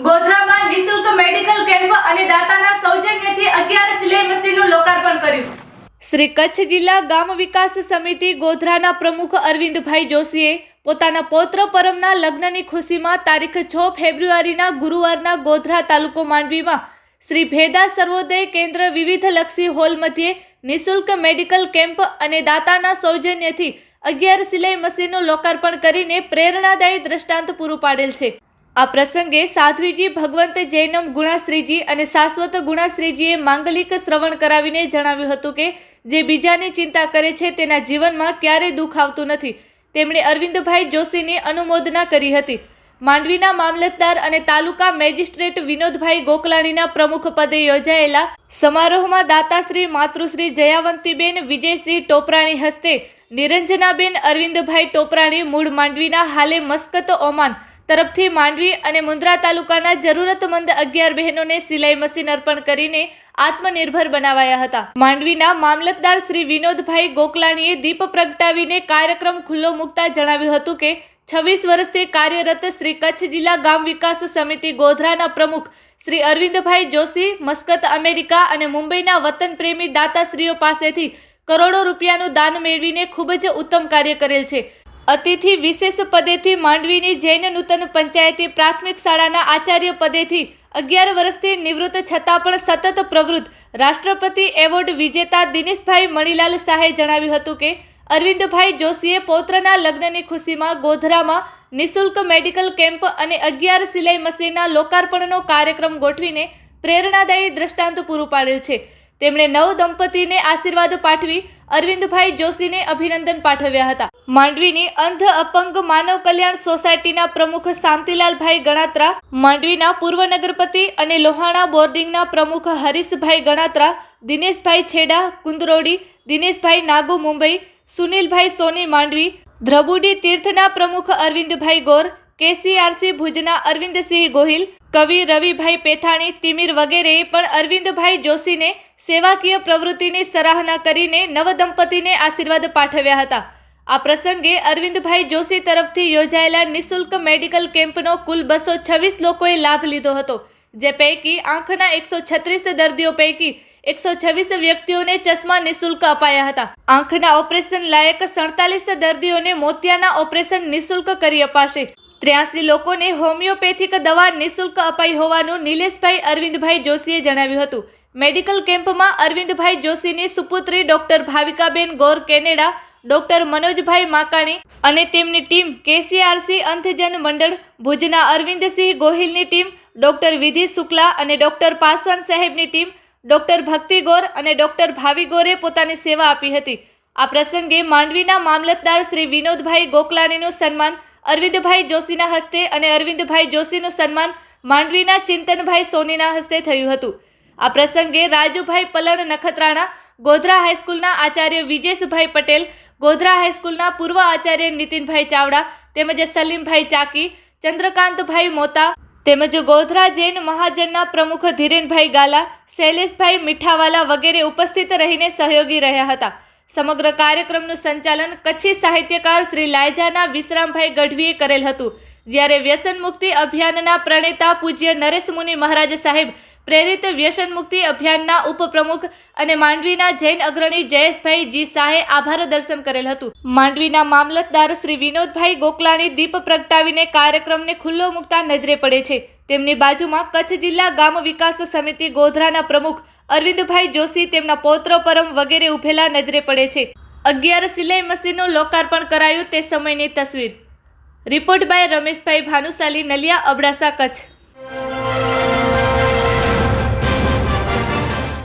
ગોધરામાં નિઃશુલ્ક medical camp અને દાતાના સૌજન્યથી અગિયાર સિલાઈ મશીનનું લોકાર્પણ કર્યું. શ્રી કચ્છ જિલ્લા ગામ વિકાસ સમિતિ ગોધરાના પ્રમુખ અરવિંદભાઈ જોશીએ પોતાના પૌત્ર પરમના લગ્નની ખુશીમાં તારીખ છ ફેબ્રુઆરીના ગુરુવારના ગોધરા તાલુકો માંડવીમાં શ્રી ભેદા સર્વોદય કેન્દ્ર વિવિધલક્ષી હોલ મધ્યે નિઃશુલ્ક મેડિકલ કેમ્પ અને દાતાના સૌજન્યથી અગિયાર સિલાઈ મશીનનું લોકાર્પણ કરીને પ્રેરણાદાયી દ્રષ્ટાંત પૂરું પાડેલ છે. આ પ્રસંગે સાધ્વીજી, ભગવંત જૈનમ, ગુણાશ્રીજી અને શાશ્વત ગુણાશ્રીજીએ માંગલિક શ્રવણ કરાવીને જણાવ્યું હતું કે જે બીજાની ચિંતા કરે છે તેના જીવનમાં ક્યારેય દુઃખ આવતું નથી. તેમણે અરવિંદભાઈ જોશીની અનુમોદના કરી હતી. માંડવીના મામલતદાર અને તાલુકા મેજિસ્ટ્રેટ વિનોદભાઈ ગોકલાણીના પ્રમુખ પદે યોજાયેલા સમારોહમાં દાતાશ્રી માતૃશ્રી જયાવંતીબેન વિજયસિંહ ટોપરાણી હસ્તે નિરંજનાબેન, અરવિંદભાઈ ટોપરાણી મૂળ માંડવીના હાલે મસ્કત ઓમાન તરફથી માંડવી અને મુન્દ્રા તાલુકાના જરૂરતમંદ અગિયાર બહેનોને સિલાઈ મશીન અર્પણ કરીને આત્મનિર્ભર બનાવાયા હતા. માંડવીના મામલતદાર શ્રી વિનોદભાઈ ગોકલાણીએ દીપ પ્રગટાવીને કાર્યક્રમ ખુલ્લો મૂકતા જણાવ્યું હતું કે, છવ્વીસ વર્ષથી કાર્યરત શ્રી કચ્છ જિલ્લા ગામ વિકાસ સમિતિ ગોધરાના પ્રમુખ શ્રી અરવિંદભાઈ જોશી, મસ્કત અમેરિકા અને મુંબઈના વતન પ્રેમી દાતાશ્રીઓ પાસેથી કરોડો રૂપિયાનું દાન મેળવીને ખૂબ જ ઉત્તમ કાર્ય કરેલ છે. અતિથિ વિશેષ પદેથી માંડવીની જૈન નૂતન પંચાયતી પ્રાથમિક શાળાના આચાર્ય પદેથી અગિયાર વર્ષથી નિવૃત્ત છતાં પણ સતત પ્રવૃત્ત રાષ્ટ્રપતિ એવોર્ડ વિજેતા દિનેશભાઈ મણીલાલ શાહે જણાવ્યું હતું કે, અરવિંદભાઈ જોશીએ પૌત્રના લગ્નની ખુશીમાં ગોધરામાં નિઃશુલ્ક મેડિકલ કેમ્પ અને અગિયાર સિલાઈ મશીનના લોકાર્પણનો કાર્યક્રમ ગોઠવીને પ્રેરણાદાયી દ્રષ્ટાંત પૂરું પાડેલ છે. તેમણે નવ દંપતીને આશીર્વાદ પાઠવી અરવિંદભાઈ જોશીને અભિનંદન પાઠવ્યા હતા. માંડવીની અંધ અપંગ માનવ કલ્યાણ સોસાયટીના પ્રમુખ શાંતિલાલભાઈ ગણાત્રા, માંડવીના પૂર્વ નગરપતિ અને લોહાણા બોર્ડિંગના પ્રમુખ હરીશભાઈ ગણાત્રા, દિનેશભાઈ છેડા, કુંદરોડી, દિનેશભાઈ નાગુ મુંબઈ, સુનિલભાઈ સોની માંડવી ધ્રબુડી તીર્થના પ્રમુખ અરવિંદભાઈ ગોર કેસીઆરસી ભુજના અરવિંદસિંહ ગોહિલ, કવિ રવિભાઈ પેથાણી, તિમિર વગેરેએ પણ અરવિંદભાઈ જોશીને સેવાકીય પ્રવૃત્તિની સરાહના કરીને નવદંપતીને આશીર્વાદ પાઠવ્યા હતા. આ પ્રસંગે અરવિંદભાઈ જોશી તરફથી યોજાયેલા નિઃશુલ્ક મેડિકલ કેમ્પનો કુલ બસો છવ્વીસ લોકોએ લાભ લીધો હતો, જે પૈકી આંખના એકસો છત્રીસ દર્દીઓ પૈકી એકસો છવ્વીસ વ્યક્તિઓને ચશ્મા નિઃશુલ્ક અપાયા હતા. આંખના ઓપરેશન લાયક સડતાલીસ દર્દીઓને મોતિયાના ઓપરેશન નિઃશુલ્ક કરી અપાશે. ત્ર્યાસી લોકોને હોમિયોપેથિક દવા નિઃશુલ્ક અપાઈ હોવાનું નિલેશભાઈ અરવિંદભાઈ જોશીએ જણાવ્યું હતું. મેડિકલ કેમ્પમાં અરવિંદભાઈ જોશીની સુપુત્રી doctor Bhavikaben Gor Canada, doctor Manojbhai Makani અને તેમની ટીમ કેસીઆરસી અંધજન મંડળ, ભુજના અરવિંદસિંહ ગોહિલની ટીમ, ડોક્ટર વિધિ શુક્લા અને ડોક્ટર પાસવાન સાહેબની ટીમ, ડોક્ટર ભક્તિ ગોર અને ડોક્ટર ભાવિ ગોરે પોતાની સેવા આપી હતી. આ પ્રસંગે માંડવીના મામલતદાર શ્રી વિનોદભાઈ ગોકલાણીનું સન્માન, અરવિંદભાઈ જોશીના હસ્તે અને અરવિંદભાઈ જોશીનું સન્માન માંડવીના ચિંતનભાઈ સોનીના હસ્તે થયું હતું. આ પ્રસંગે રાજુભાઈ પલણ નખત્રાણા, ગોધરા હાઈસ્કૂલના આચાર્ય વિજેશભાઈ પટેલ, ગોધરા હાઈસ્કૂલના પૂર્વ આચાર્ય નીતિનભાઈ ચાવડા, તેમજ સલીમભાઈ ચાકી, ચંદ્રકાંતભાઈ મોતા, તેમજ ગોધરા જૈન મહાજનના પ્રમુખ ધીરેનભાઈ ગાલા, શૈલેષભાઈ મીઠાવાલા વગેરે ઉપસ્થિત રહીને સહયોગી રહ્યા હતા. સમગ્ર કાર્યક્રમનું સંચાલન કચ્છી સાહિત્યકાર શ્રી લાયજાના વિશ્રામભાઈ ગઢવીએ કરેલ હતું. જ્યારે વ્યસન મુક્તિ અભિયાનના પ્રણેતા પૂજ્ય નરેશ મુનિ મહારાજ સાહેબ, પ્રેરિત વ્યસન મુક્તિ અભિયાનના ઉપપ્રમુખ અને માંડવીના જૈન અગ્રણી જયેશભાઈ જી શાહે આભાર દર્શન કરેલ હતું. માંડવીના મામલતદાર શ્રી વિનોદભાઈ ગોકલાણી દીપ પ્રગટાવીને કાર્યક્રમને ખુલ્લો મૂકતા નજરે પડે છે. તેમની બાજુમાં કચ્છ જિલ્લા ગામ વિકાસ સમિતિ ગોધરાના પ્રમુખ અરવિંદભાઈ જોશી તેમના પૌત્ર પરમ વગેરે ઉભેલા નજરે પડે છે. અગિયાર સિલાઈ મશીનનું લોકાર્પણ કરાયું તે સમયની તસવીર. Report by Rameshbhai Bhanushali Naliya Abdasa Kutch.